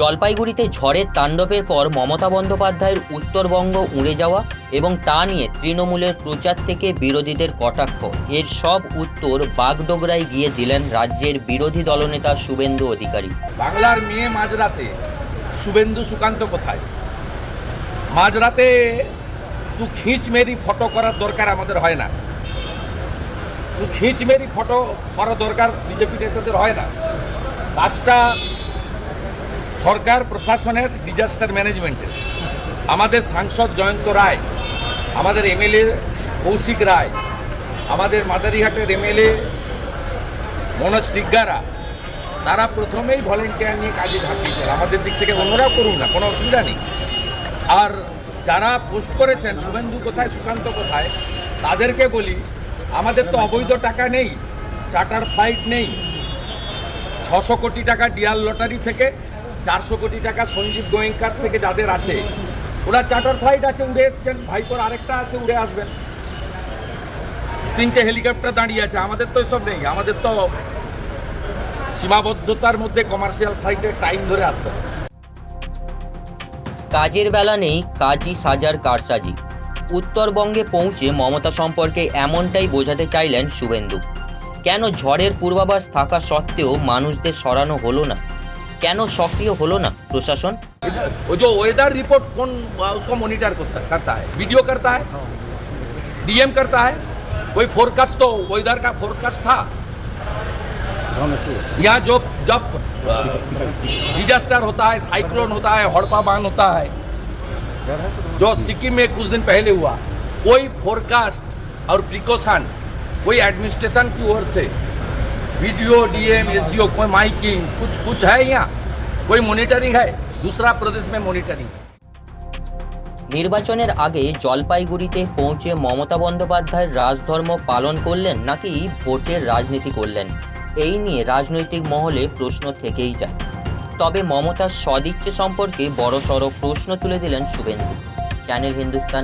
জলপাইগুড়িতে ঝড়ের তাণ্ডবের পর মমতা বন্দ্যোপাধ্যায়ের উত্তরবঙ্গ উড়ে যাওয়া এবং তা নিয়ে তৃণমূলের প্রচার থেকে বিরোধীদের কটাক্ষ। এর সব উত্তর বাগডোগরায় গিয়ে দিলেন রাজ্যের বিরোধী দলনেতা শুভেন্দু অধিকারী। বাংলার মেয়ে মাঝরাতে শুভেন্দু সুকান্ত কোথায়? মাঝরাতে তু খিঁচ মেরি ফটো করার দরকার আমাদের হয় না। তু খিঁচ মেরি ফটো করার দরকার বিজেপি নেতাদের হয় না। কাজটা সরকার, প্রশাসনের ডিজাস্টার ম্যানেজমেন্টের আমাদের সাংসদ জয়ন্ত রায়, আমাদের এমএলএ কৌশিক রায়, আমাদের মাদারিহাটের এমএলএ মনোজ টিগ্গারা, তারা প্রথমেই ভলেন্টিয়ার নিয়ে কাজে ঝাঁপিয়েছেন আমাদের দিক থেকে অন্যরাও করুন না, কোনো অসুবিধা নেই। আর যারা পোস্ট করেছেন, শুভেন্দু কোথায়, সুকান্ত কোথায়, তাদেরকে বলি, আমাদের তো অবৈধ টাকা নেই চার্টার ফ্লাইট নেই। ছশো কোটি টাকা ডিয়াল লটারি থেকে চারশো কোটি টাকা সঞ্জীব গোয়েঙ্কার থেকে যাদের আছে, ওরা চার্টার ফ্লাইট আছে, উড়ে এসছেন, ভাইপোর আরেকটা আছে, উড়ে আসবেন। তিনটে হেলিকপ্টার দাঁড়িয়ে আছে, আমাদের তো এসব নেই, আমাদের তো সীমাবদ্ধতার মধ্যে কমার্শিয়াল ফ্লাইটের টাইম ধরে আসতে কাজের বেলা নেই, কাজই সাজার কারসাজি। উত্তরবঙ্গে পৌঁছে মমতা সম্পর্কে এমনটাই বোঝাতে চাইলেন শুভেন্দু। কেন ঝড়ের পূর্বাভাস থাকা সত্ত্বেও মানুষদের সরানো হলো না? কেন সক্রিয় হলো না প্রশাসন वो जो वेदर रिपोर्ट कौन उसको मॉनिटर करता करता है वीडियो करता है डीएम करता है कोई फोरकास्ट तो वेदर का फोरकास्ट था यहाँ जो जब डिजास्टर होता है साइक्लोन होता है हड़पा बांध होता है जो सिक्किम में कुछ दिन पहले हुआ कोई फोरकास्ट और प्रिकॉशन कोई एडमिनिस्ट्रेशन की ओर से वीडियो डीएम एसडीओ कोई माइकिंग कुछ कुछ है यहाँ कोई मॉनिटरिंग है दूसरा प्रदेश में मॉनिटरिंग है নির্বাচনের আগে জলপাইগুড়িতে পৌঁছে মমতা বন্দ্যোপাধ্যায় রাজধর্ম পালন করলেন নাকি ভোটের রাজনীতি করলেন এই নিয়ে রাজনৈতিক মহলে প্রশ্ন থেকেই যায় তবে মমতার সদিচ্ছে সম্পর্কে বড়সড় প্রশ্ন তুলে দিলেন শুভেন্দু চ্যানেল হিন্দুস্তান